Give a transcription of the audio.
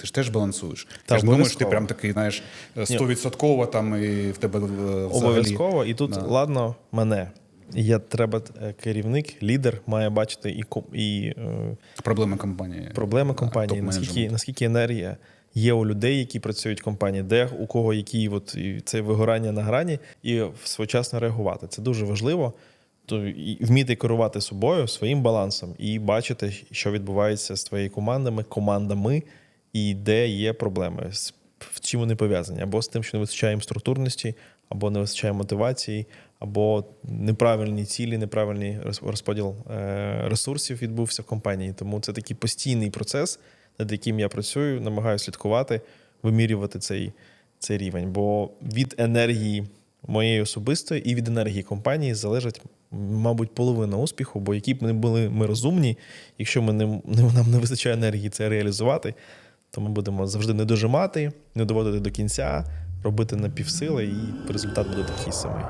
ти ж теж балансуєш. Та, я ж що ти прям такий, знаєш, стовідсотково там і в тебе е, взагалі... Обов'язково. І тут, Да. ладно, мене. Я треба е, керівник, лідер має бачити і, і е, проблеми компанії. проблеми компанії, наскільки, наскільки енергія є у людей, які працюють в компанії, де у кого які от це вигорання на грані, і своєчасно реагувати. Це дуже важливо. То і вміти керувати собою, своїм балансом, і бачити, що відбувається з твоєю командами, командами, і де є проблеми, в чим вони пов'язані, або з тим, що не вистачає їм структурності, або не вистачає мотивації, або неправильні цілі, неправильний роз- розподіл е, ресурсів відбувся в компанії. Тому це такий постійний процес, над яким я працюю, намагаюся слідкувати, вимірювати цей, цей рівень. Бо від енергії моєї особистої і від енергії компанії залежить, мабуть, половина успіху, бо які б не були ми розумні, якщо ми не- нам не вистачає енергії це реалізувати, то ми будемо завжди не дожимати, не доводити до кінця, робити на півсили, і результат буде такий самий.